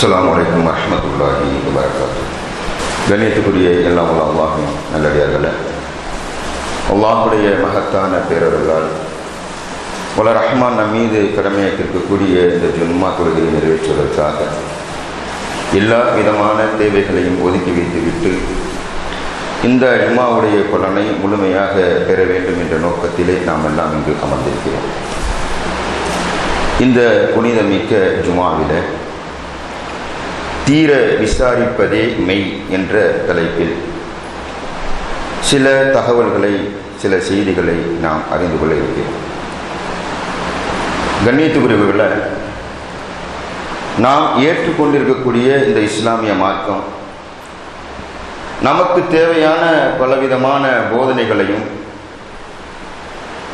அஸ்லாம் அலைக்கும் வரஹ்மத்துல்லாஹி வபரகாத்து கண்ணியத்துக்குரிய எல்லாம் உள்ள அல்லாஹும் நல்லடியார்களே அல்லாஹுடைய மகத்தான பேரர்களால் உல ரஹ்மான் நம் மீது கடமையாக்கிருக்கக்கூடிய இந்த ஜும்மா தொழுகையை நிறைவேற்றுவதற்காக எல்லா விதமான தேவைகளையும் ஒதுக்கி வைத்துவிட்டு இந்த ஜும்மாவுடைய பலனை முழுமையாக பெற வேண்டும் என்ற நோக்கத்திலே நாம் எல்லாம் இங்கு அமர்ந்திருக்கிறோம். இந்த புனிதமிக்க ஜுமாவில தீர விசாரிப்பதே மெய் என்ற தலைப்பில் சில தகவல்களை சில செய்திகளை நாம் அறிந்து கொள்ள இருக்கிறோம். கண்ணியத்துக்குரியவர்களை நாம் ஏற்றுக்கொண்டிருக்கக்கூடிய இந்த இஸ்லாமிய மார்க்கம் நமக்கு தேவையான பலவிதமான போதனைகளையும்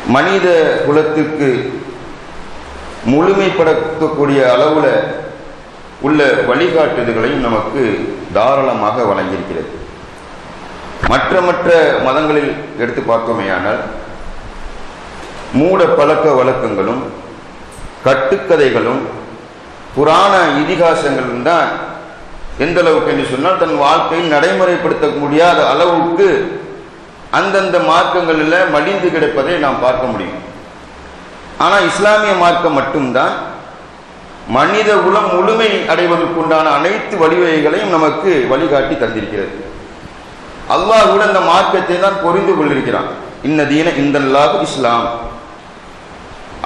மனித குலத்திற்கு முழுமைப்படுத்தக்கூடிய அளவில் உள்ள வழிகாட்டுதல்களையும் நமக்கு தாராளமாக வழங்கியிருக்கிறது. மற்ற மற்ற மதங்களில் எடுத்து பார்த்தோமேயானால் மூட பழக்க வழக்கங்களும் கட்டுக்கதைகளும் புராண இதிகாசங்களும் தான் எந்த அளவுக்கு என்று சொன்னால் தன் வாழ்க்கையில் நடைமுறைப்படுத்த முடியாத அளவுக்கு அந்தந்த மார்க்கங்களில் மடிந்து கிடப்பதை நாம் பார்க்க முடியும். ஆனால் இஸ்லாமிய மார்க்கம் மட்டும்தான் மனித குலம் முழுமை அடைவதற்குண்டான அனைத்து வழிவகைகளையும் நமக்கு வழிகாட்டி தந்திருக்கிறது. அல்லாஹ் கூட இந்த மார்க்கத்தை தான் பொறிந்து கொண்டிருக்கிறான். இந்த தீன இந்தல்லாஹ் இஸ்லாம்.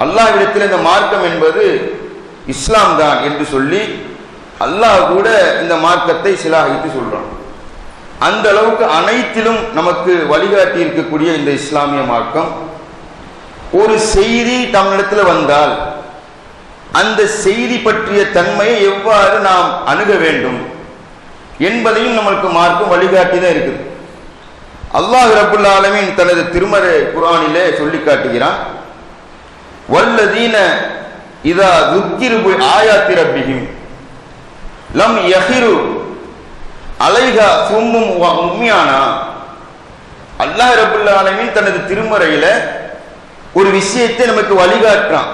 அல்லாஹ்விடத்தில் இந்த மார்க்கம் என்பது இஸ்லாம் தான் என்று சொல்லி அல்லாஹ் கூட இந்த மார்க்கத்தை சிலாகித்து சொல்றான். அந்த அளவுக்கு அனைத்திலும் நமக்கு வழிகாட்டி இருக்கக்கூடிய இந்த இஸ்லாமிய மார்க்கம் ஒரு செய்தி தமிழிடத்தில் வந்தால் அந்த செய்தி பற்றிய தன்மையை எவ்வாறு நாம் அணுக வேண்டும் என்பதையும் நம்மளுக்கு மார்க்கும் வழிகாட்டி தான் இருக்குது. அல்லாஹ் ரபுல் ஆலமின் தனது திருமறை குரானிலே சொல்லி காட்டுகிறான். வல்லதீன இதா துக்கிருபு ஆயாத்தி லம் யஹிரு அலைகா சும்மும் உண்மையானா அல்லாஹ் ரபுல் ஆலமின் தனது திருமறையில ஒரு விஷயத்தை நமக்கு வழிகாட்டுறான்.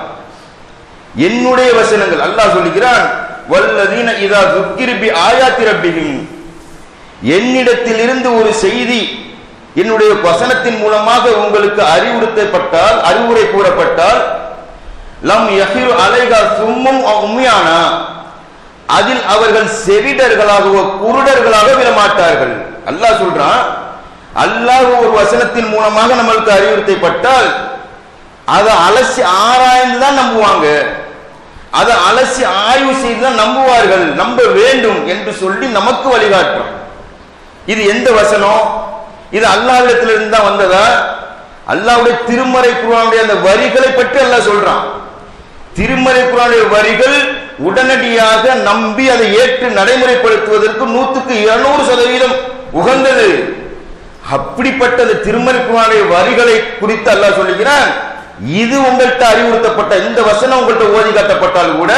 என்னுடைய வசனங்கள். அல்லாஹ் சொல்லுகிறான் வல்லதீன இதா துக்கிருபி ஆயாத்தி ரப்பிஹிம் என்னிடத்தில் இருந்து ஒரு செய்தி என்னுடைய வசனத்தின் மூலமாக உங்களுக்கு அறிவுறுத்தப்பட்டால் அறிவுரை கூறப்பட்டால் லம் யஹிரு அலைகா சும்மும் உண்மையானா அதில் அவர்கள் செவிடர்களாகவோ குருடர்களாக விடமாட்டார்கள். அல்லாஹ் சொல்றான் அல்லாஹ் ஒரு வசனத்தின் மூலமாக நம்மளுக்கு அறிவுறுத்தப்பட்டால் அதை அலசி ஆராய்ந்து தான் நம்புவாங்க. அதை அலசி ஆய்வு செய்து தான் நம்புவார்கள். நம்ப வேண்டும் என்று சொல்லி நமக்கு வழிகாட்டும். இது எந்த வசனம்? இது அல்லாவிடத்திலிருந்து தான் வந்ததா? அல்லாவுடைய திருமறை குரானுடைய அந்த வரிகளை பற்றி அல்லாஹ் சொல்றான். திருமறை குரானுடைய வரிகள் உடனடியாக நம்பி அதை ஏற்று நடைமுறைப்படுத்துவதற்கு நூத்துக்கு இருநூறு சதவீதம் உகந்தது. அப்படிப்பட்ட அந்த திருமறை குரானுடைய வரிகளை குறித்து அல்லாஹ் சொல்லுகிறான். இது உங்கள்கிட்ட அறிவுறுத்தப்பட்ட இந்த வசனம் உங்கள்கிட்ட ஓதி காட்டப்பட்டால் கூட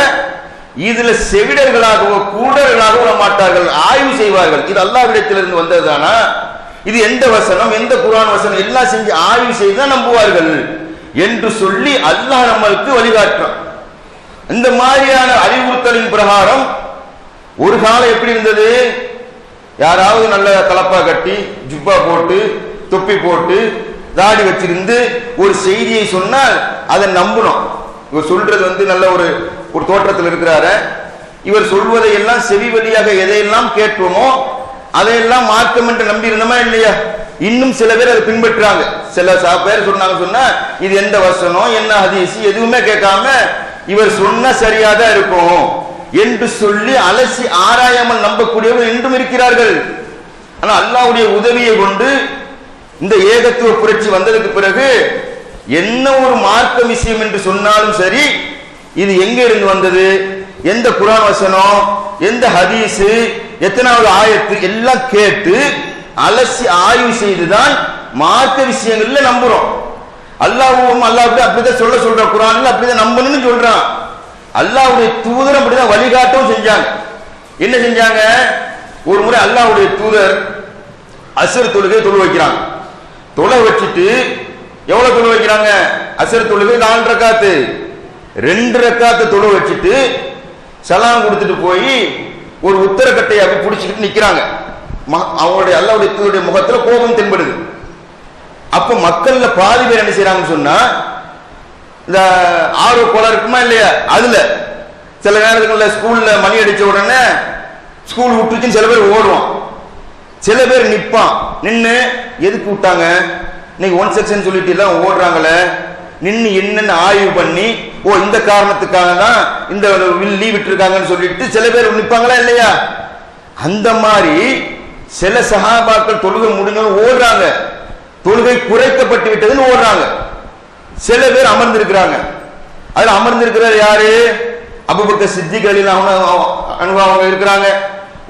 இதுல செவிடர்களாகவோ கூடர்களாகவோ மாட்டார்கள் ஆய்வு செய்வார்கள். இது அல்லாவிடத்திலிருந்து வந்ததுதானா? இது எந்த வசனம் எந்த குரான் வசனம் எல்லாம் செஞ்சு ஆய்வு செய்து நம்புவார்கள் என்று சொல்லி அல்லாஹ் நம்மளுக்கு வழிகாட்டுறான். இந்த மாதிரியான அறிவுறுத்தலின் பிரகாரம் ஒரு காலம் எப்படி இருந்தது? யாராவது நல்ல தலப்பா கட்டி ஜுப்பா போட்டு தொப்பி போட்டு தாடி வச்சிருந்து ஒரு செய்தியை சொன்னால் அதை நம்பணும். இவர் சொல்றது வந்து நல்ல ஒரு ஒரு தோற்றத்தில் இருக்கிறாரு. இவர் சொல்வதை எல்லாம் செவி வழியாக எதையெல்லாம் கேட்போமோ அதையெல்லாம் மார்க்கம் என்று நம்பி இருந்தோமா இல்லையா? இன்னும் சில பேர் அதை பின்பற்றாங்க. சில பேர் சொன்னாங்க சொன்னா இது எந்த வசனம் என்ன ஹதீஸ் எதுவுமே கேட்காம இவர் சொன்ன சரியாதான் இருக்கும் என்று சொல்லி அலசி ஆராயாமல் நம்பக்கூடியவர்கள் இன்றும் இருக்கிறார்கள். ஆனா அல்லாவுடைய உதவியை கொண்டு இந்த ஏகத்துவ புரட்சி வந்ததுக்கு பிறகு என்ன ஒரு மார்க்க விஷயம் என்று சொன்னாலும் சரி இது எங்க இருந்து வந்தது? எந்த குரான் வசனம்? எந்த ஹதீஸ்? எத்தனாவது ஆயத்து? எல்லாம் கேட்டு அலசி ஆய்வு செய்துதான் மார்க்க விஷயங்கள்ல நம்புறோம். அல்லாஹும் அல்லாவுக்கு அப்படிதான் சொல்ல சொல்ற குரான்ல அப்படிதான் நம்பணும்னு சொல்றான். அல்லாவுடைய தூதர் அப்படிதான் வழிகாட்டவும் செஞ்சாங்க. என்ன செஞ்சாங்க? ஒரு முறை அல்லாவுடைய தூதர் அசர் தொழுகை தொழு வைக்கிறாங்க தொலை வச்சுட்டு எவ்வளவு தொழு வைக்கிறாங்க? அசர் தொழுகை நாலு ரக்காத்து. ரெண்டு ரக்காத்து தொழு வச்சுட்டு சலாம் கொடுத்துட்டு போய் ஒரு உத்தரக்கட்டையை அப்படி பிடிச்சிக்கிட்டு நிற்கிறாங்க ம- அவங்களுடைய அல்லாவுடைய முகத்தில் கோபம் தென்படுது. அப்ப மக்கள்ல பாதி பேர் என்ன செய்யறாங்கன்னு சொன்னா இந்த ஆர்வ கோலம் இருக்குமா இல்லையா? அதுல. சில நேரத்துக்குள்ள ஸ்கூல்ல மணி அடிச்ச உடனே ஸ்கூல் விட்டுருச்சுன்னு சில பேர் ஓடுவான். சில பேர் நிப்பான். நின்று எதுக்கு விட்டாங்க? இன்னைக்கு ஒன் செக்ஷன் சொல்லிட்டு எல்லாம் ஓடுறாங்களே. நின்று என்னன்னு ஆய்வு பண்ணி ஓ இந்த காரணத்துக்காக தான் இந்த லீவ் விட்டுருக்காங்கன்னு சொல்லிட்டு சில பேர் நிற்பாங்களா இல்லையா? அந்த மாதிரி சில சகாபாக்கள் தொழுகை முடிஞ்சவங்க ஓடுறாங்க. தொழுகை குறைக்கப்பட்டு விட்டதுன்னு ஓடுறாங்க. சில பேர் அமர்ந்திருக்கிறாங்க. அதுல அமர்ந்திருக்கிறார் யாரு? அபுபக்க சித்திகளில் அவங்க அவங்க இருக்கிறாங்க.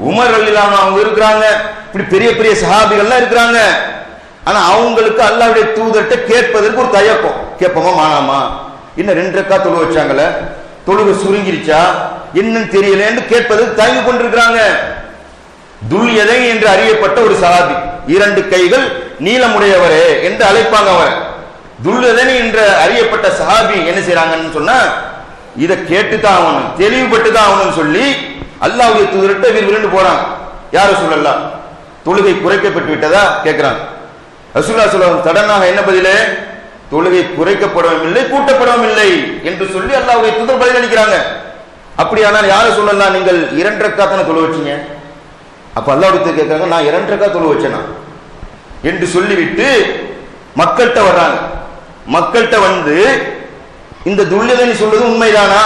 உமர் அல்லாம அவங்க இருக்கிறாங்க. இப்படி பெரிய பெரிய சஹாபிகள்லாம் இருக்கிறாங்க. ஆனா அவங்களுக்கு அல்லாவுடைய தூதர்கிட்ட கேட்பதற்கு ஒரு தயக்கம். கேட்போமா மானாமா இன்னும் ரெண்டு ரக்கா தொழு வச்சாங்கல்ல தொழுகை சுருங்கிருச்சா? என்னன்னு தெரியலன்னு கேட்பதற்கு தயங்கி கொண்டிருக்கிறாங்க. துல்யதை என்று அறியப்பட்ட ஒரு சஹாபி. இரண்டு கைகள் நீளமுடையவரே என்று அழைப்பாங்க அவர். துல்யதனி என்ற அறியப்பட்ட சஹாபி என்ன செய்யறாங்கன்னு சொன்னா இதை கேட்டு தான் ஆகணும் தெளிவுபட்டு தான் ஆகணும்னு சொல்லி அல்லாவுடைய தூதர்கிட்ட வீர் விருண்டு போறாங்க. யார் சொல்லலாம் தொழுகை குறைக்கப்பட்டு விட்டதா? கேட்கிறாங்க ரசூல்லா சொல்லுவாங்க சடனாக என்ன பதிலே? தொழுகை குறைக்கப்படவும் இல்லை கூட்டப்படவும் இல்லை என்று சொல்லி அல்லாவுடைய தூதர் பதில் அளிக்கிறாங்க. அப்படியானால் யாரை சொல்லலாம் நீங்கள் இரண்டரக்கா தானே தொழு வச்சீங்க? அப்ப அல்லாவுடைய கேட்கிறாங்க நான் இரண்டு ரக்கா தொழு வச்சேனா? என்று சொல்லிவிட்டு மக்கள்கிட்ட வர்றாங்க. மக்கள்கிட்ட வந்து இந்த துல்லியதை சொல்றது உண்மைதானா?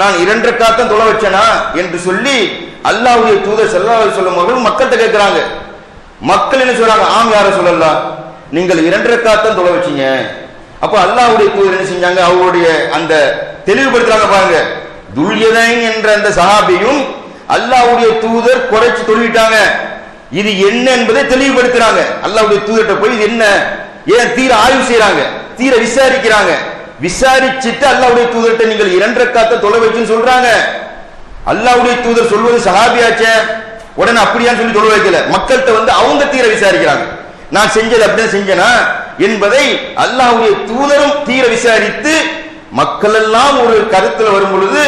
நான் இரண்டு காத்தம் தொலை வச்சேனா என்று சொல்லி அல்லாவுடைய தூதர் செல்லாவை சொல்லும் அவர்கள் மக்கள்கிட்ட கேட்கிறாங்க. மக்கள் என்ன சொல்றாங்க? ஆம் யார சொல்லலாம் நீங்கள் இரண்டு காத்தம் தொலை வச்சீங்க. அப்ப அல்லாவுடைய தூதர் என்ன செஞ்சாங்க? அவருடைய அந்த தெளிவுபடுத்துறாங்க பாருங்க. துல்யதைன் என்ற அந்த சஹாபியும் அல்லாவுடைய தூதர் குறைச்சு சொல்லிட்டாங்க. இது என்ன என்பதை தெளிவுபடுத்துறாங்க. அல்லாவுடைய தூதர்கிட்ட போய் இது என்ன? ஏன் தீர ஆய்வு செய்யறாங்க தீர விசாரிக்கிறாங்க. விசாரிச்சுட்டு அல்லாவுடைய தூதர்கிட்ட நீங்கள் இரண்டு காத்த தொலை வச்சுன்னு சொல்றாங்க. அல்லாஹ்வுடைய தூதர் சொல்வது சஹாபியாச்சே உடனே அப்படியான்னு சொல்லி தொலை வைக்கல. மக்கள்கிட்ட வந்து அவங்க தீர விசாரிக்கிறாங்க. நான் செஞ்சது அப்படியே செஞ்சேனா? என்பதை அல்லாஹ்வுடைய தூதரும் தீர விசாரித்து மக்கள் எல்லாம் ஒரு கருத்துல வரும் பொழுது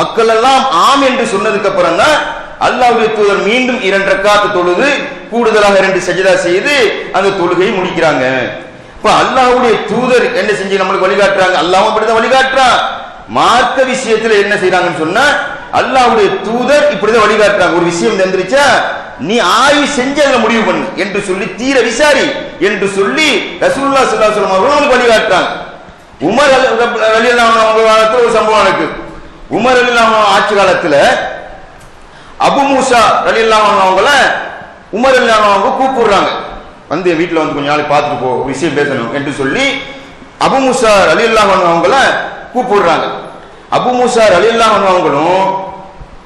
மக்கள் எல்லாம் ஆம் என்று சொன்னதுக்கு அப்புறம் தான் அல்லாஹ்வுடைய தூதர் மீண்டும் இரண்டு காத்து தொழுது கூடுதலாக இரண்டு சஜிதா செய்து அந்த தொழுகையை முடிக்கிறாங்க. இப்ப அல்லாஹ்வுடைய தூதர் என்ன செஞ்சு நம்மளுக்கு வழிகாட்டுறாங்க? அல்லாவும் அப்படிதான் வழிகாட்டுறான். மார்க்க விஷயத்துல என்ன செய்யறாங்கன்னு சொன்னா அல்லாவுடைய தூதர் இப்படிதான் வழிகாட்டுறாங்க. ஒரு விஷயம் தந்துருச்சா நீ ஆய்வு செஞ்சு அதை முடிவு பண்ணு என்று சொல்லி தீர விசாரி என்று சொல்லி ரசூல்லா சுல்லா சொல்லம் வஸல்லம் அவர்கள் நமக்கு வழிகாட்டுறாங்க. உமர் அலி அவங்க ஒரு சம்பவம் இருக்கு உமர் அலி ஆட்சி காலத்துல அபு மூசா அலி அவங்கள உமர் ரலியல்லாஹு அவங்க கூப்பிடுறாங்க. வந்து என் வீட்டில் வந்து கொஞ்ச நாள் பார்த்துட்டு போ விஷயம் பேசணும் என்று சொல்லி அபு மூசா அலி அன்ஹு அவங்கள கூப்பிடுறாங்க. அபு மூசா அலி அன்ஹு அவங்களும்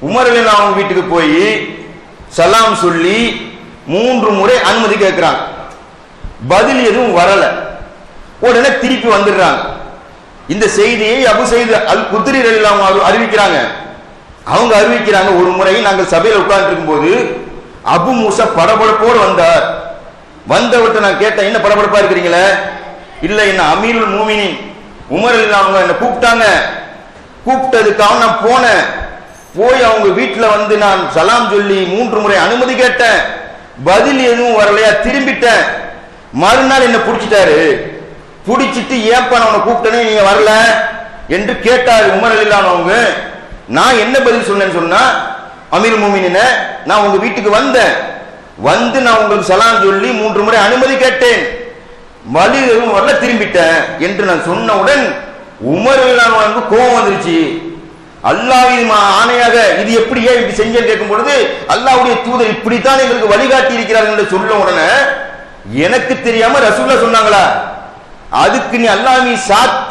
உமர் அலி அவங்க வீட்டுக்கு போய் சலாம் சொல்லி மூன்று முறை அனுமதி கேட்கிறாங்க. பதில் எதுவும் வரல. உடனே திருப்பி வந்துடுறாங்க. இந்த செய்தியை அபு செய்து அல் குதிரி ரலியல்லாஹு அறிவிக்கிறாங்க. அவங்க அறிவிக்கிறாங்க ஒரு முறை நாங்கள் சபையில் உட்கார்ந்து இருக்கும்போது அபு மூசா படபடப்போடு வந்தார். வந்தவர்கிட்ட நான் கேட்டேன் என்ன படபடப்பா இருக்கிறீங்களே? இல்ல என்ன அமீருல் மூமினின். உமர் அவங்க என்ன கூப்பிட்டாங்க. கூப்பிட்டதுக்காக நான் போனேன். போய் அவங்க வீட்டுல வந்து நான் சலாம் சொல்லி மூன்று முறை அனுமதி கேட்டேன். பதில் எதுவும் வரலையா? திரும்பிட்டேன். மறுநாள் என்ன பிடிச்சிட்டாரு? பிடிச்சிட்டு ஏப்பா நான் கூப்பிட்டனே நீங்க வரல என்று கேட்டார் உமர் அலிலானவங்க நான் என்ன பதில் சொன்னேன்னு சொன்னா அமீர் மூமினின நான் உங்க வீட்டுக்கு வந்தேன். வந்து நான் உங்களுக்கு சலாம் சொல்லி மூன்று முறை அனுமதி கேட்டேன். வலி எதுவும் வரல திரும்பிட்டேன் என்று நான் சொன்னவுடன் உமர் அலிலானவங்க கோபம் வந்துருச்சு. அல்லாஹ்வின் மா- ஆணையாக இது எப்படி ஏன் இப்படி செஞ்சேன்னு கேட்கும் பொழுது அல்லாவுடைய தூதர் இப்படித்தான் எங்களுக்கு வழிகாட்டி இருக்கிறார்கள் என்று சொல்ல உடனே எனக்கு தெரியாம ரசூல்லா சொன்னாங்களா அதுக்கு நீ அல்லாஹ் நீ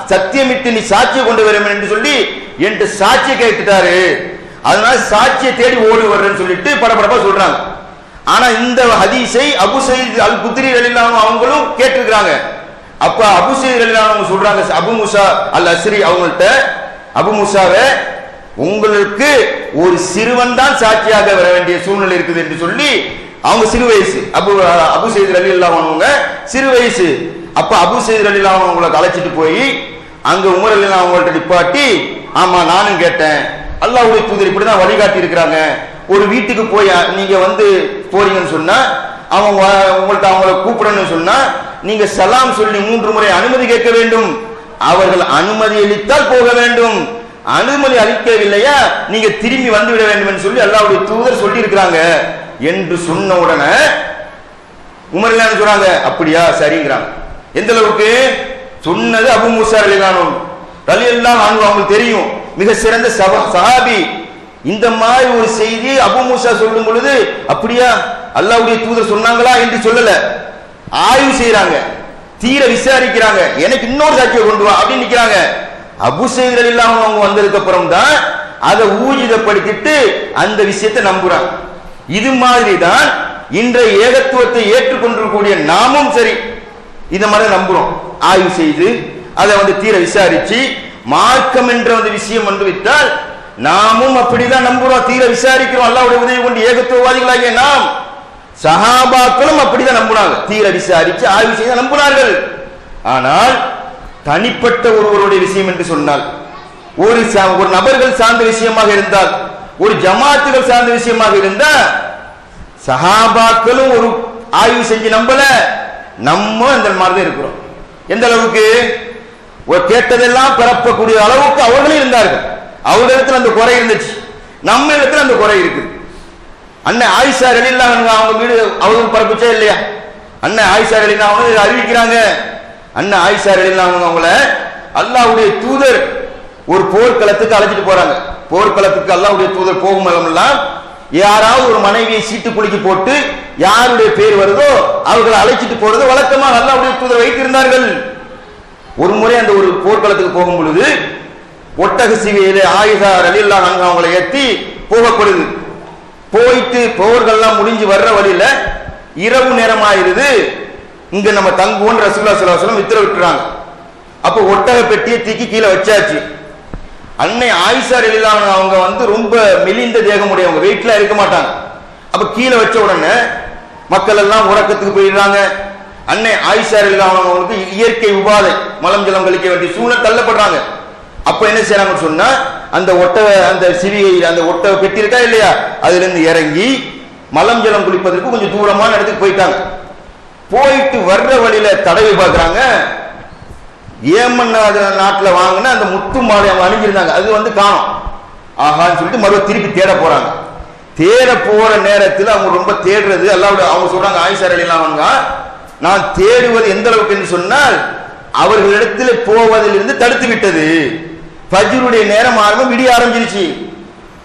சத்தியமிட்டு நீ சாட்சியை கொண்டு வர என்று சொல்லி என்று சாட்சியை கேட்டுட்டாரு. அதனால சாட்சியை தேடி ஓடி வர்றேன்னு சொல்லிட்டு படபடப்பா சொல்றாங்க. ஆனா இந்த ஹதீஸை அபு சயீத் அல் குத்ரி அலிலானும் அவங்களும் கேட்டிருக்கிறாங்க. அப்ப அபு சயீத் அவங்க சொல்றாங்க அபு முசா அல் அஸ்ரி அவங்கள்ட்ட அபு முசாவே உங்களுக்கு ஒரு சிறுவன் தான் சாட்சியாக வர வேண்டிய சூழ்நிலை இருக்குது என்று சொல்லி அவங்க சிறு வயசு அபு அபு செய்தி அலி இல்லாமவங்க சிறு வயசு. அப்ப அபு செய்தி அலி இல்லாமவங்களை அழைச்சிட்டு போய் அங்க உமர் அலி அவங்கள்ட்ட நிப்பாட்டி ஆமா நானும் கேட்டேன். அல்லாஹ்வுடைய தூதர் இப்படிதான் வழிகாட்டி இருக்கிறாங்க ஒரு வீட்டுக்கு போய் நீங்க வந்து போறீங்கன்னு சொன்னா அவங்க உங்கள்ட்ட அவங்கள கூப்பிடணும்னு சொன்னா நீங்க சலாம் சொல்லி மூன்று முறை அனுமதி கேட்க வேண்டும். அவர்கள் அனுமதி அளித்தால் போக வேண்டும். அனுமதி அளிக்கவில்லையா நீங்க திரும்பி வந்து விட வேண்டும் என்று சொல்லி அல்லாவுடைய தூதர் சொல்லி இருக்கிறாங்க என்று சொன்ன உடனே உமர் என்ன சொல்றாங்க? அப்படியா சரிங்கிறாங்க. எந்த அளவுக்கு? சொன்னது அபு மூசா ரலிலானு ரலி எல்லாம் அவங்களுக்கு தெரியும். மிக சிறந்த சபா- சஹாபி. இந்த மாதிரி ஒரு செய்தி அபு மூசா சொல்லும் பொழுது அப்படியா? அல்லாவுடைய தூதர் சொன்னாங்களா? என்று சொல்லல. ஆய்வு செய்யறாங்க தீர விசாரிக்கிறாங்க. எனக்கு இன்னொரு சாட்சியை கொண்டு வா அப்படின்னு நிக்கிறாங்க. அபு செய்தி இல்லாம அவங்க வந்ததுக்கு அப்புறம் தான் அதை ஊர்ஜிதப்படுத்திட்டு அந்த விஷயத்தை நம்புறாங்க. இது மாதிரி தான் இன்றைய ஏகத்துவத்தை ஏற்றுக்கொண்டிருக்கக்கூடிய நாமும் சரி. இந்த மாதிரி நம்புறோம். ஆய்வு செய்து அதை வந்து தீர விசாரிச்சு மார்க்கம் என்ற விஷயம் வந்து விட்டால் நாமும் அப்படிதான் நம்புறோம் தீர விசாரிக்கிறோம் அல்லாவுடைய உதவி கொண்டு ஏகத்துவவாதிகளாகிய நாம் சஹாபாக்களும் அப்படிதான் நம்புனாங்க. தீர விசாரிச்சு ஆய்வு செய்து நம்பினார்கள். ஆனால் தனிப்பட்ட ஒருவருடைய விஷயம் என்று சொன்னால் ஒரு ஒரு நபர்கள் சார்ந்த விஷயமாக இருந்தால் ஒரு ஜமாத்துகள் சார்ந்த விஷயமாக இருந்தா சஹாபாக்களும் ஒரு ஆய்வு செஞ்சு நம்பல. நம்ம அந்த மாதிரி தான் இருக்கிறோம். எந்த அளவுக்கு? கேட்டதெல்லாம் பிறப்பக்கூடிய அளவுக்கு அவர்களும் இருந்தார்கள். அவர்களிடத்தில் அந்த குறை இருந்துச்சு. நம்ம இடத்துல அந்த குறை இருக்குது அண்ணன் ஆயிஷா ரலில்லா அவங்க வீடு அவங்க பரப்பிச்சே இல்லையா? அண்ணன் ஆயிஷா ரலில்லா அவங்க அறிவிக்கிறாங்க. அண்ணன் ஆயிஷா ரலில்லா அவங்க அவங்கள அல்லாவுடைய தூதர் ஒரு போர்க்களத்துக்கு அழைச்சிட்டு போறாங்க. போர்க்களத்துக்கு அல்லாவுடைய தூதர் போகும் இடமெல்லாம் யாராவது ஒரு மனைவியை சீட்டு குலுக்கி போட்டு யாருடைய பேர் வருதோ அவர்களை அழைச்சிட்டு போறது வழக்கமாக அல்லாவுடைய தூதர் வைத்திருந்தார்கள். ஒரு முறை அந்த ஒரு போர்க்களத்துக்கு போகும் பொழுது ஒட்டக சிவியில ஆயுதா ரலில்லா நாங்க அவங்களை ஏத்தி போகப்படுது. போயிட்டு போர்கள்லாம் முடிஞ்சு வர்ற வழியில இரவு நேரம் ஆயிருது இங்க நம்ம தங்குவோம் ரசூல்லா ஸல்லல்லாஹு வித்திர விட்டுறாங்க. உத்தரவிட்டுறாங்க அப்போ ஒட்டக பெட்டியை தூக்கி கீழே வச்சாச்சு. அன்னை ஆயிஷா ரலில்லாஹு அவங்க வந்து ரொம்ப மெலிந்த தேகமுடைய அவங்க வெயிட்ல இருக்க மாட்டாங்க. அப்ப கீழே வச்ச உடனே மக்கள் எல்லாம் உறக்கத்துக்கு போயிடுறாங்க. அன்னை ஆயிஷா ரலில்லாஹு அவங்களுக்கு இயற்கை உபாதை மலம் ஜலம் கழிக்க வேண்டிய சூழல் தள்ளப்படுறாங்க. அப்ப என்ன செய்யறாங்கன்னு சொன்னா அந்த ஒட்டை அந்த சிறிய அந்த ஒட்ட பெட்டி இருக்கா இல்லையா? அதுல இருந்து இறங்கி மலம் ஜலம் குளிப்பதற்கு கொஞ்சம் தூரமான இடத்துக்கு போயிட்டாங்க. போயிட்டு வர்ற வழியில தடவி பார்க்குறாங்க. ஏமன் நாடு- நாட்டுல வாங்கின அந்த முத்து மாலை அவங்க அணிஞ்சிருந்தாங்க. அது வந்து காணும். ஆஹான்னு சொல்லிட்டு மறுபடியும் திருப்பி தேட போறாங்க. தேட போற நேரத்தில் அவங்க ரொம்ப தேடுறது அல்லாவுடைய அவங்க சொல்றாங்க ஆயுசார் அலிலாம் நான் தேடுவது எந்த அளவுக்கு என்று சொன்னால் அவர்களிடத்தில் போவதிலிருந்து தடுத்து விட்டது. ஃபஜ்ருடைய நேரம் ஆரம்பம் விடிய ஆரம்பிச்சிருச்சு.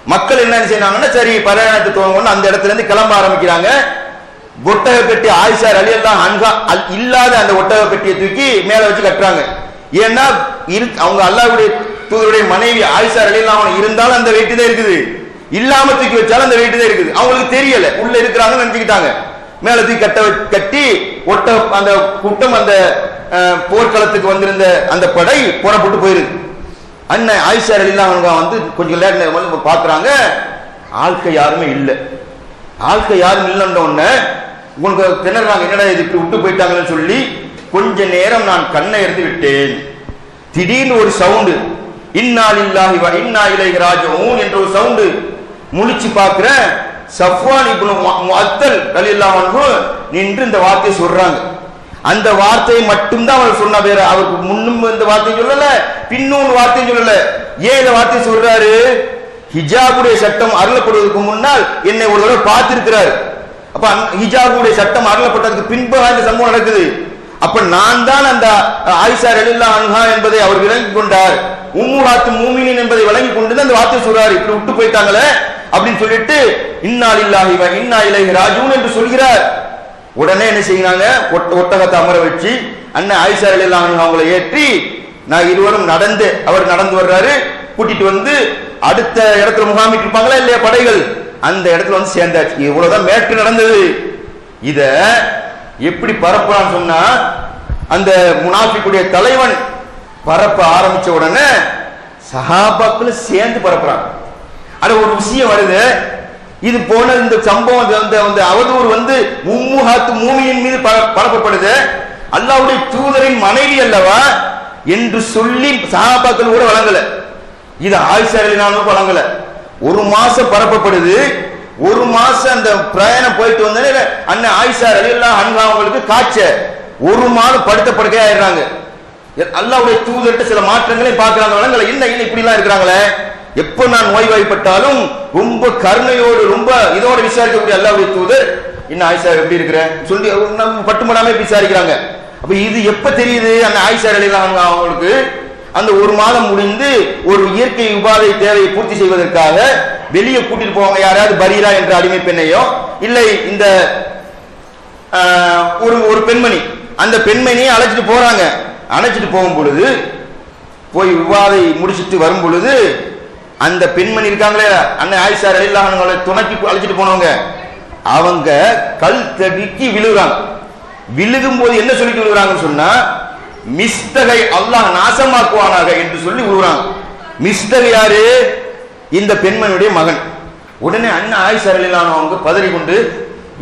மக்கள் என்ன செய்யறாங்கன்னா சரி பராயணத்தை துவங்கணும் அந்த இடத்துல இருந்து கிளம்ப ஆரம்பிக்கிறாங்க. ஒட்டக பெட்டி ஆயிஷா அலி எல்லாம் அன்கா அல்- இல்லாத அந்த ஒட்டக பெட்டியை தூக்கி மேல வச்சு கட்டுறாங்க. ஏன்னா இரு- அவங்க அல்லாவுடைய தூதருடைய மனைவி ஆயிஷா அலி அவன் இருந்தாலும் அந்த வெயிட்டு தான் இருக்குது. இல்லாம தூக்கி வச்சாலும் அந்த வெயிட்டு தான் இருக்குது. அவங்களுக்கு தெரியல. உள்ள இருக்கிறாங்கன்னு நினைச்சுக்கிட்டாங்க. மேல தூக்கி கட்ட கட்டி ஒட்ட அந்த கூட்டம் அந்த போர்க்களத்துக்கு வந்திருந்த அந்த படை புறப்பட்டு போயிருது. அண்ணன் ஆயிஷார் அலிலாம் அவங்க வந்து கொஞ்சம் நேரம் வந்து பாக்குறாங்க. ஆட்கள் யாருமே இல்லை. ஆட்கள் யாரும் இல்லைன்ற உடனே உங்களுக்கு திணறாங்க. என்னடா இது இப்படி விட்டு போயிட்டாங்கன்னு சொல்லி கொஞ்ச நேரம் நான் கண்ணை இருந்து விட்டேன். திடீர்னு ஒரு சவுண்டு. இன்னாலில்லாஹி இல்லாஹி இன்னா இலகி ராஜிஊன் என்ற ஒரு சவுண்டு. முழிச்சு பார்க்கிறேன் சஃப்வான் இப்னு மு- முஅத்தல் ரலியல்லாஹு நின்று இந்த வார்த்தையை சொல்றாங்க. அந்த வார்த்தையை மட்டும்தான் அவர் சொன்ன வேற அவருக்கு முன்னும் இந்த வார்த்தையை சொல்லல பின்னும் ஒரு வார்த்தையும் சொல்லல. ஏன் இந்த வார்த்தையை சொல்றாரு? ஹிஜாபுடைய சட்டம் அருளப்படுவதற்கு முன்னால் என்னை ஒரு தடவை பார்த்திருக்கிறார். அப்ப ஹிஜாபுடைய சட்டம் அருளப்பட்டதுக்கு பின்பு இந்த சம்பவம் நடக்குது. அப்ப நான் தான் அந்த ஆயிஷா ரலில்லா அன்ஹா என்பதை அவர் விளங்கி கொண்டார். உம்முஹாத்து மூமினின் என்பதை விளங்கி கொண்டு அந்த வார்த்தை சொல்றாரு. இப்படி விட்டு போயிட்டாங்களே அப்படின்னு சொல்லிட்டு இன்னால் லில்லாஹி இன்னா இலைஹி ராஜூன் என்று சொல்கிறார். உடனே என்ன செய்யறாங்க ஒட்ட ஒட்டகத்தை அமர வச்சு அண்ணன் ஆயிஷா ரலில்லா அவங்கள அவங்களை ஏற்றி நான் இருவரும் நடந்து அவர் நடந்து வர்றாரு. கூட்டிட்டு வந்து அடுத்த இடத்துல முகாமிட்டு இருப்பாங்களா இல்லையா படைகள்? அந்த இடத்துல வந்து சேர்ந்தாச்சு. இவ்வளவுதான் மேற்கு நடந்தது. இத எப்படி பரப்பலாம்னு சொன்னா அந்த முனாஃபிக்குடைய தலைவன் பரப்ப ஆரம்பிச்ச உடனே சகாபாக்களும் சேர்ந்து பரப்புறாங்க. அது ஒரு விஷயம் வருது. இது போன இந்த சம்பவம் இந்த- அவதூறு வந்து மும்முஹாத்து மூமியின் மீது பர- பரப்பப்படுது. அல்லாவுடைய தூதரின் மனைவி அல்லவா என்று சொல்லி சகாபாக்கள் கூட வழங்கல. இது ஆயிஷா வழங்கல. ஒரு மாசம் பரப்பப்படுது. ஒரு மாசம் அந்த பிரயாணம் போயிட்டு வந்தோடனே அண்ணன் ஆயிஷா எல்லாம் அன்ஹா அவங்களுக்கு காய்ச்ச. ஒரு மாதம் படுத்த படுக்கையா ஆயிடுறாங்க அல்லாவுடைய தூதர்கிட்ட சில மாற்றங்களையும் பார்க்கறாங்க வழங்கல. என்ன இப்படி இப்படிலாம் இருக்கிறாங்களே? எப்போ நான் நோய்வாய்ப்பட்டாலும் ரொம்ப கருணையோடு ரொம்ப இதோட விசாரிக்கக்கூடிய அல்லாவுடைய தூதர் என்ன ஆயிஷா எப்படி இருக்கிற? சொல்லி நம்ம பட்டுமடாமே விசாரிக்கிறாங்க. அப்ப இது எப்ப தெரியுது? அந்த ஆயிஷா அலையிலாம் அவங்களுக்கு அந்த ஒரு மாதம் முடிந்து ஒரு இயற்கை உபாதை தேவையை பூர்த்தி செய்வதற்காக வெளியே கூட்டிட்டு போவாங்க. யாராவது பரீரா என்ற அடிமை பெண்ணையோ இல்லை இந்த ஒரு ஒரு பெண்மணி. அந்த பெண்மணியை அழைச்சிட்டு போறாங்க. அழைச்சிட்டு போகும் பொழுது போய் விவாதை முடிச்சிட்டு வரும் பொழுது அந்த பெண்மணி இருக்காங்களே அண்ணன் ஆயிஷா அலில்லாஹங்களை துணைக்கு அழைச்சிட்டு போனவங்க. அவங்க கல் தடுக்கி விழுகிறாங்க. விழுகும் போது என்ன சொல்லிட்டு விழுகிறாங்கன்னு சொன்னா மிஸ்தகை அல்லாஹ் நாசமாக்குவானாக என்று சொல்லி விழுகிறாங்க. மிஸ்தகை யாரு? இந்த பெண்மணியுடைய மகன். உடனே அண்ணன் ஆயிஷா அவங்க பதறி கொண்டு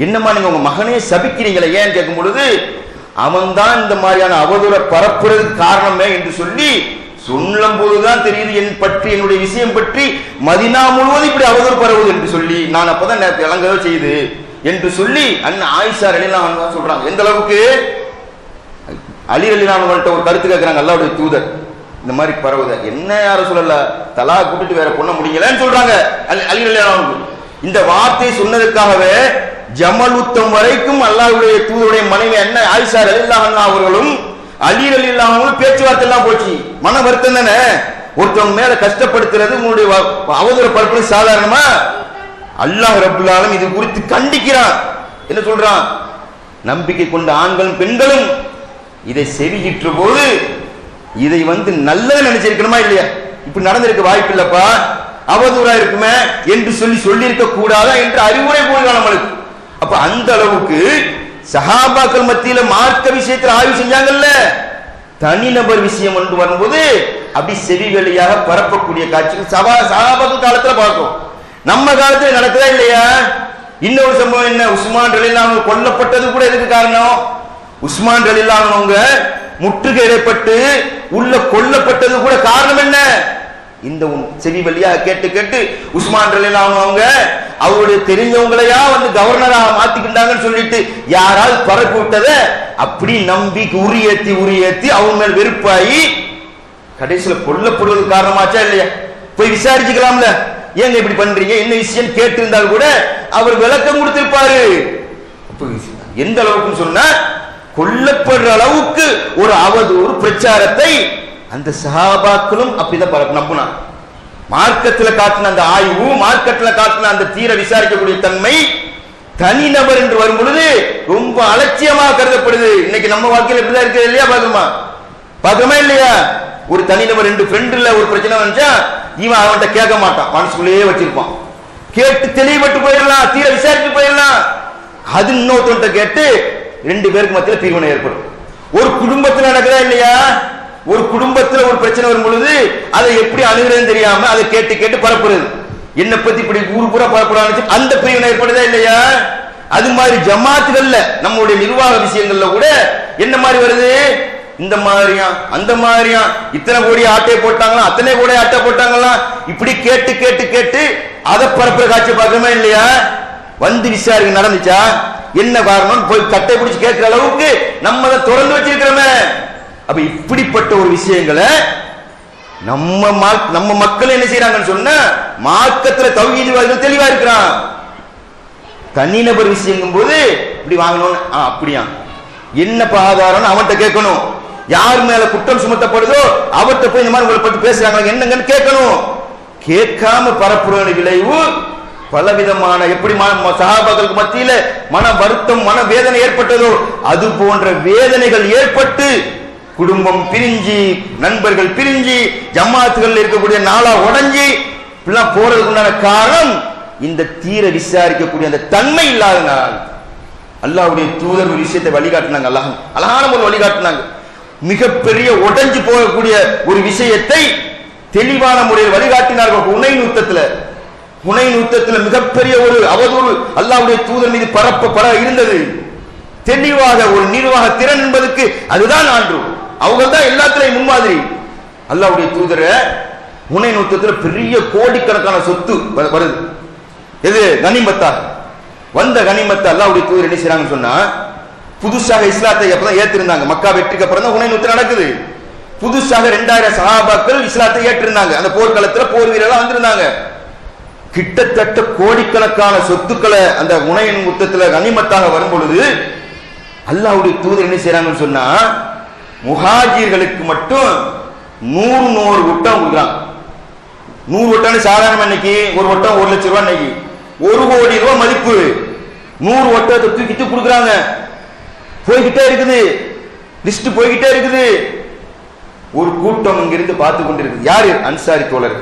என்னம்மா நீங்க உங்க மகனே சபிக்கிறீங்களே ஏன்னு கேட்கும் பொழுது அவன் தான் இந்த மாதிரியான அவதூற பரப்புறதுக்கு காரணமே என்று சொல்லி சொல்லும் போதுதான் தெரியுது என் பற்றி என்னுடைய விஷயம் பற்றி மதினா முழுவதும் இப்படி அவதூறு பரவுது என்று சொல்லி நான் அப்பதான் இளங்கதோ இளங்கவே என்று சொல்லி அண்ணன் ஆயிஷா அலிலாம் சொல்றாங்க. எந்த அளவுக்கு? அலி அலிலானவங்கள்ட்ட ஒரு கருத்து கேட்கிறாங்க அல்லாவுடைய தூதர். இந்த மாதிரி பரவுத. என்ன யாரும் சொல்லல? தலா கூட்டிட்டு வேற பொண்ண முடியலன்னு சொல்றாங்க. அலி அலி இந்த வார்த்தை சொன்னதுக்காகவே ஜமலுத்தம் வரைக்கும் அல்லாவுடைய தூதருடைய மனைவி என்ன ஆயிஷா அலில்லாஹ் அவர்களும் அலி அலில்லாஹ் பேச்சுவார்த்தை எல்லாம் போச்சு. மன வருத்தம் தானே? ஒருத்தவங்க மேல கஷ்டப்படுத்துறது உங்களுடைய வ- அவதூற சாதாரணமா? அல்லாஹ் ரபுல்லாலும் இது குறித்து கண்டிக்கிறான். என்ன சொல்றான்? நம்பிக்கை கொண்ட ஆண்களும் பெண்களும் இதை செவியிற்ற போது இதை வந்து நல்லது நினைச்சிருக்கணுமா இல்லையா? இப்படி நடந்திருக்க வாய்ப்பு இல்லப்பா. அவதூறா இருக்குமே என்று சொல்லி சொல்லியிருக்க கூடாதா என்று அறிவுரை போடுறான் நம்மளுக்கு அப்ப அந்த அளவுக்கு சஹாபாக்கள் மத்தியில மார்க்க விஷயத்தில் ஆய்வு செஞ்சாங்கல்ல? தனிநபர் விஷயம் என்று வரும்போது அப்படி செவி வழியாக பரப்பக்கூடிய காட்சிகள் சபா சகாபாக்கள் காலத்துல பார்க்கும். நம்ம காலத்துல நடக்குதா இல்லையா? இன்னொரு சம்பவம் என்ன? உஸ்மான் ரலில்லாஹு கொல்லப்பட்டது கூட எதுக்கு காரணம்? உஸ்மான் ரலில்லாஹு முற்றுகையிடப்பட்டு உள்ள கொல்லப்பட்டது கூட காரணம் என்ன? இந்த உன் செவி வழியா கேட்டு கேட்டு உஸ்மான் அவங்க அவருடைய தெரிஞ்சவங்களையா வந்து கவர்னராக மாத்திக்கிட்டாங்கன்னு சொல்லிட்டு யாராவது பரப்பி விட்டத அப்படி நம்பி உரி ஏத்தி அவங்க மேல் வெறுப்பாகி கடைசியில கொல்லப்படுவது காரணமாச்சா இல்லையா? போய் விசாரிச்சுக்கலாம்ல. ஏங்க இப்படி பண்றீங்க? என்ன விஷயம் கேட்டிருந்தால் கூட அவர் விளக்கம் கொடுத்திருப்பாரு. எந்த அளவுக்கு சொன்ன கொல்லப்படுற அளவுக்கு ஒரு அவதூறு பிரச்சாரத்தை அந்த சஹாபாக்களும் அப்படிதான் பரப்பு மார்க்கத்தில் காட்டின அந்த ஆய்வு மார்க்கத்தில் காட்டின அந்த தீர விசாரிக்கக்கூடிய தன்மை தனிநபர் என்று வரும் பொழுது ரொம்ப அலட்சியமாக கருதப்படுது. இன்னைக்கு நம்ம வாழ்க்கையில் இப்படிதான் இருக்குது இல்லையா பாக்குமா பாக்குறோமா இல்லையா? ஒரு தனிநபர் ரெண்டு ஃப்ரெண்டுல ஒரு பிரச்சனை வந்துச்சா இவன் அவன்கிட்ட கேட்க மாட்டான். மனசுக்குள்ளேயே வச்சிருப்பான். கேட்டு தெளிவுபட்டு போயிடலாம் தீர விசாரிச்சு போயிடலாம். அது இன்னொருத்தன்ட்ட கேட்டு ரெண்டு பேருக்கு மத்தியில் தீர்மானம் ஏற்படும். ஒரு குடும்பத்தில் நடக்கிறா இல்லையா? ஒரு குடும்பத்துல ஒரு பிரச்சனை வரும் பொழுது அதை எப்படி அணுகிறதுன்னு தெரியாம அதை கேட்டு கேட்டு பரப்புறது. என்ன பத்தி இப்படி ஊர் பூரா பரப்புறான்னு அந்த பிரிவினை ஏற்படுதா இல்லையா? அது மாதிரி ஜமாத்துகள்ல நம்மளுடைய நிர்வாக விஷயங்கள்ல கூட என்ன மாதிரி வருது? இந்த மாதிரியா அந்த மாதிரியா இத்தனை கோடி ஆட்டையை போட்டாங்களா அத்தனை கோடி ஆட்டை போட்டாங்களா? இப்படி கேட்டு கேட்டு கேட்டு அதை பரப்புற காட்சி பார்க்கணுமா இல்லையா? வந்து விசாரிக்க நடந்துச்சா? என்ன காரணம் போய் கட்டை பிடிச்சி கேட்கிற அளவுக்கு நம்ம அதை திறந்து வச்சிருக்கிறோமே. அப்ப இப்படிப்பட்ட ஒரு விஷயங்களை நம்ம நம்ம மக்கள் என்ன செய்யறாங்கன்னு சொன்னா மார்க்கத்துல தவகீதிவாதிகள் தெளிவா இருக்கிறான். தனிநபர் விஷயங்கும் போது இப்படி வாங்கணும்னு ஆ, அப்படியா? என்ன ஆதாரம் அவன்கிட்ட கேட்கணும். யார் மேல குற்றம் சுமத்தப்படுதோ அவர்கிட்ட போய் இந்த மாதிரி உங்களை பத்தி பேசுறாங்க என்னங்கன்னு கேட்கணும். கேட்காம பரப்புற விளைவு பலவிதமான எப்படி ம- மத்தியில மன வருத்தம் மன வேதனை ஏற்பட்டதோ அது போன்ற வேதனைகள் ஏற்பட்டு குடும்பம் பிரிஞ்சு நண்பர்கள் பிரிஞ்சு ஜமாத்துகள் இருக்கக்கூடிய நாளா உடஞ்சி இப்படிலாம் போறதுக்கு உண்டான காரணம் இந்த தீர விசாரிக்கக்கூடிய அந்த தன்மை இல்லாதனால் அல்லாஹ்வுடைய தூதர் ஒரு விஷயத்தை வழிகாட்டினாங்க அல்லாஹ் அழகான ஒரு வழிகாட்டினாங்க. மிகப்பெரிய உடஞ்சி போகக்கூடிய ஒரு விஷயத்தை தெளிவான முறையில் வழிகாட்டினார்கள் உணை நூத்தத்துல. உணை நூத்தத்துல மிகப்பெரிய ஒரு அவதூறு அல்லாவுடைய தூதர் மீது பரப்ப பர இருந்தது. தெளிவாக ஒரு நிர்வாக திறன் என்பதற்கு அதுதான் ஆண்டு. அவங்க தான் எல்லாத்துலயும் முன்மாதிரி. அல்லாவுடைய தூதர உணை நூத்தத்துல பெரிய கோடிக்கணக்கான சொத்து வ- வருது. எது? கனிமத்தா வந்த கனிமத்தை அல்லாவுடைய தூதர் என்ன செய்றாங்கன்னு சொன்னா புதுசாக இஸ்லாத்தை அப்பதான் ஏத்திருந்தாங்க. மக்கா வெற்றிக்கு அப்புறம் தான் உணவு நூற்று நடக்குது. புதுசாக ரெண்டாயிரம் சகாபாக்கள் இஸ்லாத்தை ஏற்றிருந்தாங்க. அந்த போர்க்களத்துல போர் வீரர்களா வந்திருந்தாங்க. கிட்டத்தட்ட கோடிக்கணக்கான சொத்துக்களை அந்த உணையின் முத்தத்துல கனிமத்தாக வரும் பொழுது அல்லாவுடைய தூதர் என்ன செய்யறாங்கன்னு சொன்னா முஹாஜிர்களுக்கு மட்டும் நூறு நூறு விட்டம் கொடுக்குறாங்க. நூறு ஒட்டம்னு சாதாரண இன்னைக்கு ஒரு ஒட்டம் ஒரு லட்சம் ரூபாய் இன்னைக்கு. ஒரு கோடி ரூபாய் மதிப்பு. நூறு ஒட்டத்தை தூக்கிட்டு கொடுக்குறாங்க. போய்கிட்டே இருக்குது. லிஸ்ட் போய்கிட்டே இருக்குது. ஒரு கூட்டம் இங்கிருந்து பார்த்து கொண்டிருக்கு யாரு? அன்சாரி தோழர்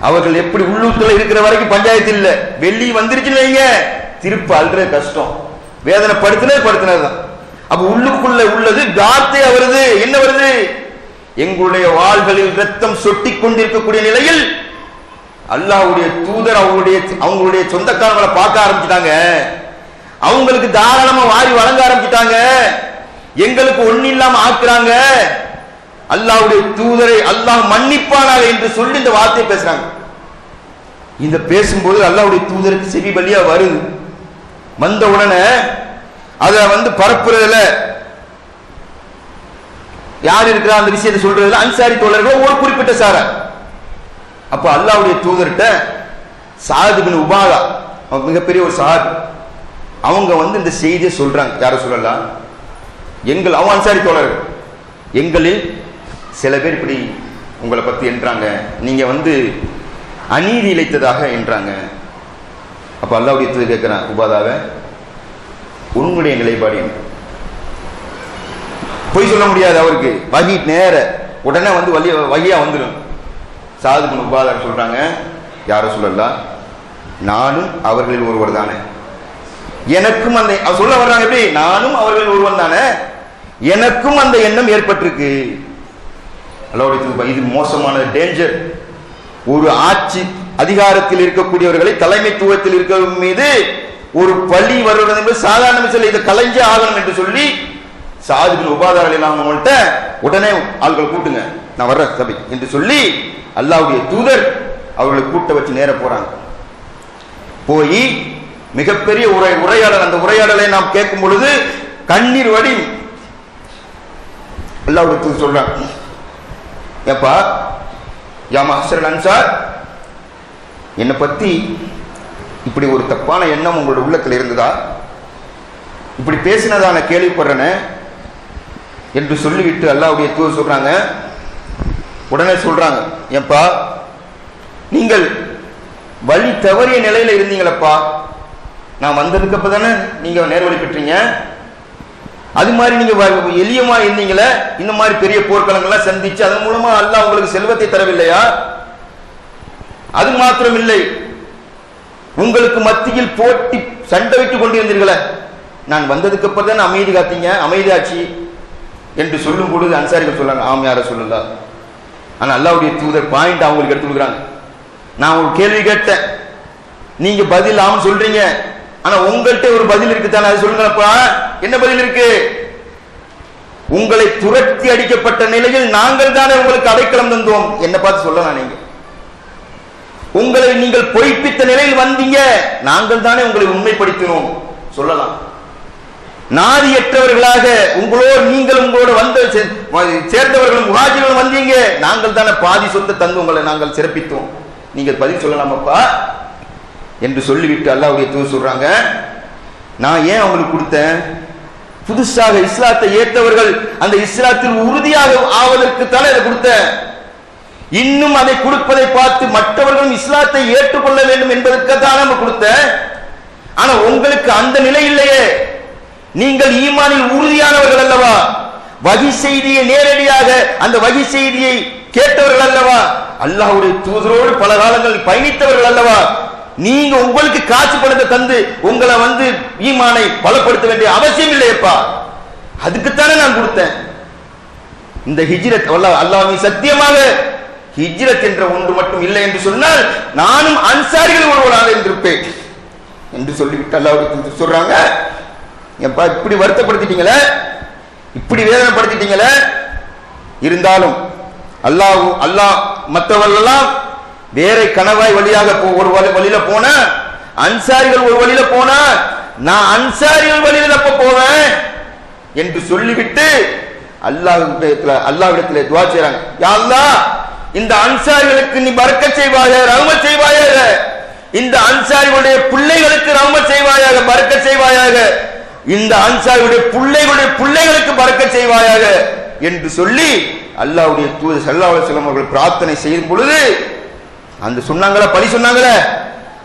அவர்கள் எப்படி உள்ளூர்ல இருக்கிற வரைக்கும் பஞ்சாயத்து இல்லை. வெள்ளி வந்துருச்சு இல்லைங்க திருப்ப அல்றது கஷ்டம். வேதனை படுத்தினது தான் அப்ப உள்ளுக்குள்ள உள்ளது காத்தே வருது என்ன வருது? எங்களுடைய வாள்களில் ரத்தம் சொட்டி கொண்டிருக்கக்கூடிய நிலையில் அல்லாவுடைய தூதர் அவங்களுடைய அவங்களுடைய சொந்தக்காரங்களை பார்க்க ஆரம்பிச்சிட்டாங்க. அவங்களுக்கு தாராளமா வாரி வழங்க ஆரம்பிச்சிட்டாங்க. எங்களுக்கு ஒண்ணு இல்லாம ஆக்குறாங்க. அல்லாவுடைய தூதரை அல்லாஹ் மன்னிப்பானாக என்று சொல்லி இந்த வார்த்தையை பேசுறாங்க. இந்த பேசும்போது அல்லாவுடைய தூதருக்கு செவி வழியா வருது. வந்த உடனே அதை வந்து பரப்புறதுல யார் இருக்கிறா அந்த விஷயத்தை சொல்றதுல அன்சாரி தோழர்கள் ஒரு குறிப்பிட்ட சார. அப்ப அல்லாவுடைய தூதர்கிட்ட சாதுபின் உபாதா அவன் மிகப்பெரிய ஒரு சார் அவங்க வந்து இந்த செய்தியை சொல்றாங்க. யார சொல்லலாம் எங்கள் அவன் அன்சாரி தோழர்கள். எங்களில் சில பேர் இப்படி உங்களை பத்தி என்றாங்க. நீங்க வந்து அநீதி இழைத்ததாக என்றாங்க. அப்ப அல்லாவுடைய தூதர் கேட்கிறான் உபாதாவை உன்னுடைய நிலைப்பாடு பொய் சொல்ல முடியாது அவருக்கு. வகி நேர. உடனே வந்து வலிய வகியா வந்துடும் சாது பின் உபாதார் சொல்றாங்க. யாரும் சொல்லலாம் நானும் அவர்களில் ஒருவர் தானே. எனக்கும் அந்த சொல்ல வர்றாங்க எப்படி? நானும் அவர்களில் ஒருவன் தானே. எனக்கும் அந்த எண்ணம் ஏற்பட்டிருக்கு. இது மோசமான டேஞ்சர் ஒரு ஆட்சி அதிகாரத்தில் இருக்கக்கூடியவர்களை தலைமைத்துவத்தில் இருக்கிறவங்க மீது ஒரு பழி வருவது என்பது சாதாரண விஷயம் இதை கலைஞ்சே ஆகணும் என்று சொல்லி சாதிபின் உபாதாரம் இல்லாமல் அவங்கள்ட்ட உடனே ஆள்கள் கூட்டுங்க நான் வர்றேன் சபை என்று சொல்லி அல்லாவுடைய தூதர் அவர்களை கூட்ட வச்சு நேர போறாங்க. போய் மிகப்பெரிய உரை உரையாடல் அந்த உரையாடலை நாம் கேட்கும் பொழுது கண்ணீர் வடி அல்லாவுடைய தூதர் சொல்றாங்க ஏப்பா யாமா அன்சார் என்னை பத்தி இப்படி ஒரு தப்பான எண்ணம் உங்களோட உள்ளத்தில் இருந்ததா? இப்படி பேசினதா நான் கேள்விப்படுறேனே என்று சொல்லிவிட்டு அல்லாவுடைய தூர் சொல்றாங்க. உடனே சொல்றாங்க ஏப்பா நீங்கள் வழி தவறிய நிலையில இருந்தீங்களப்பா? நான் வந்ததுக்கப்ப தானே நீங்க நேர்வழி பெற்றீங்க. அது மாதிரி நீங்க வ- எளியமா இருந்தீங்களே இந்த மாதிரி பெரிய போர்க்களங்கள்லாம் சந்திச்சு அதன் மூலமா அல்லாஹ் உங்களுக்கு செல்வத்தை தரவில்லையா? அது மாத்திரம் இல்லை உங்களுக்கு மத்தியில் போட்டி சண்டை விட்டு கொண்டிருந்தீர்களே. நான் வந்ததுக்கு அப்புறம் தான் அமைதி காத்தீங்க? அமைதியாச்சு என்று சொல்லும் பொழுது அன்சாரிகள் சொல்றாங்க ஆம் யார சொல்லல ஆனால் அல்லாவுடைய தூதர் பாயிண்ட் அவங்களுக்கு எடுத்து கொடுக்குறாங்க. நான் ஒரு கேள்வி கேட்டேன். நீங்க பதில் ஆமாம் சொல்றீங்க. ஆனா உங்கள்கிட்ட ஒரு பதில் இருக்கு தானே அது சொல்லுங்கப்பா என்ன பதில் இருக்கு? உங்களை துரத்தி அடிக்கப்பட்ட நிலையில் நாங்கள் தானே உங்களுக்கு அடைக்கலம் தந்தோம். என்ன பார்த்து சொல்லலாம் நீங்க. உங்களை நீங்கள் பொய்ப்பித்த நிலையில் வந்தீங்க. நாங்கள் தானே உங்களை உண்மைப்படுத்தினோம். சொல்லலாம். நாதியற்றவர்களாக உங்களோடு நீங்கள் உங்களோட வந்த சேர்ந்தவர்களும் முகாஜிகளும் வந்தீங்க. நாங்கள் தானே பாதி சொந்த தந்து உங்களை நாங்கள் சிறப்பித்தோம். நீங்கள் பதில் சொல்லலாமப்பா? என்று சொல்லிவிட்டு அல்லாவுடைய தூ சொல்றாங்க நான் ஏன் அவங்களுக்கு கொடுத்தேன்? புதுசாக இஸ்லாத்தை ஏற்றவர்கள் அந்த இஸ்லாத்தில் உறுதியாக ஆவதற்கு தானே இதை கொடுத்தேன். இன்னும் அதை கொடுப்பதை பார்த்து மற்றவர்களும் இஸ்லாத்தை ஏற்றுக்கொள்ள வேண்டும் என்பதற்காக தான் நம்ம கொடுத்தேன் ஆனா உங்களுக்கு அந்த நிலை இல்லையே. நீங்கள் ஈமானில் உறுதியானவர்கள் அல்லவா? வகி செய்தியை நேரடியாக அந்த வகி செய்தியை கேட்டவர்கள் அல்லவா? அல்லாஹுடைய தூதரோடு பல காலங்கள் பயணித்தவர்கள் அல்லவா? நீங்க உங்களுக்கு காசு பணத்தை தந்து உங்களை வந்து ஈமானை பலப்படுத்த வேண்டிய அவசியம் இல்லையப்பா. அதுக்குத்தானே நான் கொடுத்தேன். இந்த ஹிஜ்ரத் அல்லாஹ் அல்லாஹ் சத்தியமாக ஹிஜ்ரத் என்ற ஒன்று மட்டும் இல்லை என்று சொன்னால் நானும் அன்சாரிகள் ஒருவராக இருந்திருப்பேன். என்று சொல்லிவிட்டு அல்லாஹ் சொல்றாங்க. ஏப்பா இப்படி வருத்தப்படுத்திட்டீங்களே? இப்படி வேதனைப்படுத்திட்டீங்களே? இருந்தாலும் அல்லாஹ் அல்லாஹ் மற்றவர்களெல்லாம் வேற கணவாய் வழியாக போ- ஒரு வழியில போன அன்சாரிகள் ஒரு வழியில போனா நான் அன்சாரிகள் வழியில தப்ப போவேன்? என்று சொல்லிவிட்டு அல்லாஹ் அல்லாஹ் இடத்துல துவா செய்யறாங்க யா இந்த அன்சாரிகளுக்கு நீ பறக்கச் செய்வாயாக ரவும செய்வாயாக. இந்த அன்சாரிகளுடைய பிள்ளைகளுக்கு ரவும செய்வாயாக பறக்கச் செய்வாயாக. இந்த அன்சாரியுடைய பிள்ளைகளுடைய பிள்ளைகளுக்கு மறக்க செய்வாயாக என்று சொல்லி அல்லாவுடைய தூது ஸல்லல்லாஹு அலைஹி அவர்கள் பிரார்த்தனை செய்யும் பொழுது அந்த சொன்னாங்களா பழி சொன்னாங்களே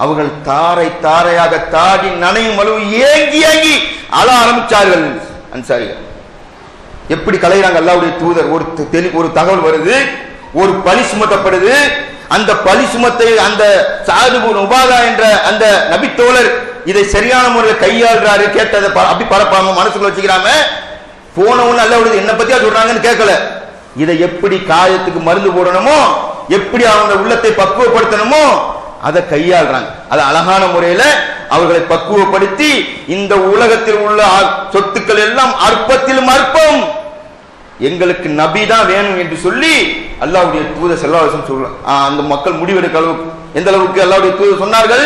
அவர்கள் தாரை தாரையாக தாடி நனையும் அளவு ஏங்கி ஏங்கி அழ ஆரம்பிச்சார்கள் அன்சாரிகள். எப்படி கலைகிறாங்க அல்லாவுடைய தூதர்? ஒரு தெளி ஒரு தகவல் வருது. ஒரு பழி சுமத்தப்படுது. அந்த பழி சுமத்தை அந்த சாதுபூர் உபாதா என்ற அந்த நபித்தோழர் இதை சரியான முறையில் கையாளுறாரு கேட்டதை ப- அப்படி பரப்பாம மனசுக்குள்ள வச்சுக்கிறாம அல்ல விடுது என்ன பத்தியா சொல்றாங்கன்னு கேட்கல. இதை எப்படி காயத்துக்கு மருந்து போடணுமோ எப்படி அவங்க உள்ளத்தை பக்குவப்படுத்தணுமோ அதை கையாளுறாங்க. அது அழகான முறையில அவர்களை பக்குவப்படுத்தி இந்த உலகத்தில் உள்ள சொத்துக்கள் எல்லாம் அற்பத்திலும் அற்பம் எங்களுக்கு நபி தான் வேணும் என்று சொல்லி அல்லாவுடைய தூதர் செல்லாவசம் சொல்றாங்க அந்த மக்கள் முடிவெடுக்க அளவுக்கு எந்த அளவுக்கு அல்லாவுடைய தூதர் சொன்னார்கள்?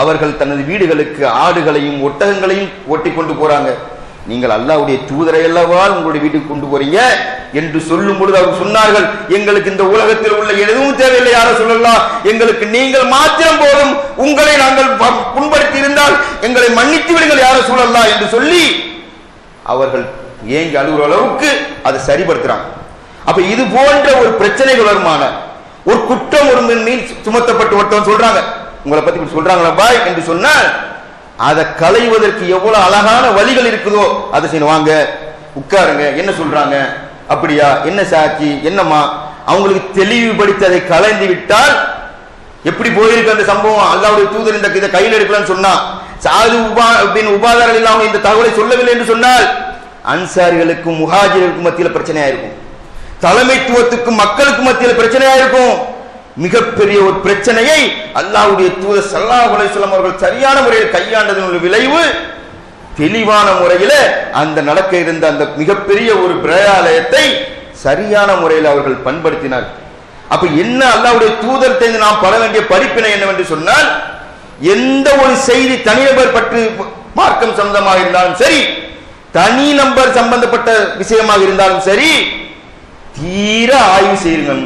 அவர்கள் தனது வீடுகளுக்கு ஆடுகளையும் ஒட்டகங்களையும் ஓட்டி கொண்டு போறாங்க. நீங்கள் அல்லாவுடைய தூதரை அல்லவா உங்களுடைய வீட்டுக்கு கொண்டு போறீங்க என்று சொல்லும் பொழுது அவர் சொன்னார்கள் எங்களுக்கு இந்த உலகத்தில் உள்ள எதுவும் தேவையில்லை யார சொல்லலாம். எங்களுக்கு நீங்கள் மாத்திரம் போதும். உங்களை நாங்கள் புண்படுத்தி இருந்தால் எங்களை மன்னித்து விடுங்கள் யார சொல்லலாம் என்று சொல்லி அவர்கள் ஏங்கி அழுகிற அளவுக்கு அதை சரிபடுத்துறாங்க அப்ப இது போன்ற ஒரு பிரச்சனைகள் வருமான ஒரு குற்றம் ஒரு மீன் சுமத்தப்பட்டு ஒருத்தவன் சொல்றாங்க உங்களை பத்தி இப்படி சொல்றாங்களா பாய் என்று சொன்னால் அதை களைவதற்கு எவ்வளவு அழகான வழிகள் இருக்குதோ அதை செய்யணும். வாங்க உட்காருங்க என்ன சொல்றாங்க? அப்படியா? என்ன சாட்சி? என்னம்மா? அவங்களுக்கு தெளிவுபடுத்தி அதை கலைந்து விட்டால் எப்படி போயிருக்கு அந்த சம்பவம்? அல்லாவுடைய தூதர் இந்த இதை கையில் எடுக்கலன்னு சொன்னா சாது உபா அப்படின்னு உபாதாரம் இல்லாம இந்த தகவலை சொல்லவில்லை என்று சொன்னால் அன்சாரிகளுக்கும் முஹாஜிர்களுக்கும் மத்தியில் பிரச்சனையா இருக்கும் தலைமைத்துவத்துக்கும் மக்களுக்கும் மத்தியில் பிரச்சனையா இருக்கும் மிகப்பெரிய ஒரு பிரச்சனையை அல்லாவுடைய தூதர் ஸல்லல்லாஹு அலிஸ்லாம் அவர்கள் சரியான முறையில் கையாண்டதனுடைய விளைவு தெளிவான முறையில அந்த நடக்க இருந்த அந்த மிகப்பெரிய ஒரு பிரயாலயத்தை சரியான முறையில் அவர்கள் பண்படுத்தினார் அப்ப என்ன அல்லாவுடைய தூதரத்தை இருந்து நாம் பட வேண்டிய படிப்பினை என்னவென்று சொன்னால் எந்த ஒரு செய்தி தனிநபர் பற்றி மார்க்கம் சொந்தமாக இருந்தாலும் சரி தனி நம்பர் சம்பந்தப்பட்ட விஷயமாக இருந்தாலும் சரி தீர ஆய்வு செய்யுங்கள்.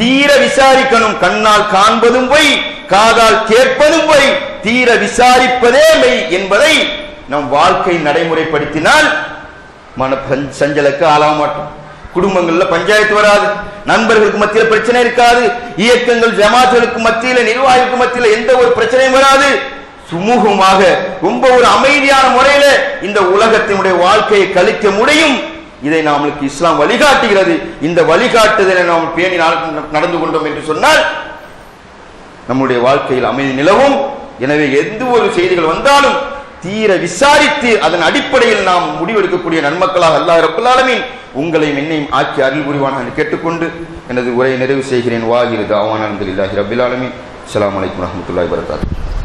தீர விசாரிக்கணும். கண்ணால் காண்பதும் போய் காதால் கேட்பதும் போய். தீர விசாரிப்பதே மெய் என்பதை நம் வாழ்க்கை நடைமுறைப்படுத்தினால் மன சஞ்சலுக்கு ஆளாக மாட்டோம். குடும்பங்கள்ல பஞ்சாயத்து வராது. நண்பர்களுக்கு மத்தியில் பிரச்சனை இருக்காது. இயக்கங்கள் ஜமாத்துகளுக்கு மத்தியில் நிர்வாகிக்கு மத்தியில் எந்த ஒரு பிரச்சனையும் வராது. சுமூகமாக ரொம்ப ஒரு அமைதியான முறையில இந்த உலகத்தினுடைய வாழ்க்கையை கழிக்க முடியும். இதை நாமளுக்கு இஸ்லாம் வழிகாட்டுகிறது. இந்த வழிகாட்டுதலை நாம் பேணி நடந்து கொண்டோம் என்று சொன்னால் நம்முடைய வாழ்க்கையில் அமைதி நிலவும். எனவே எந்த ஒரு செய்திகள் வந்தாலும் தீர விசாரித்து அதன் அடிப்படையில் நாம் முடிவெடுக்கக்கூடிய நன்மக்களாக அல்லாஹ் ரப்பல் உங்களையும் என்னையும் ஆக்கி அருள் புரிவான கேட்டுக்கொண்டு எனது உரையை நிறைவு செய்கிறேன். வாகிறது தாவான அலமதுல்லாஹி ரபில் ஆலமீன். அஸ்ஸலாமு அலைக்கும் வரஹ்மத்துல்லாஹி வபரகாத்துஹு.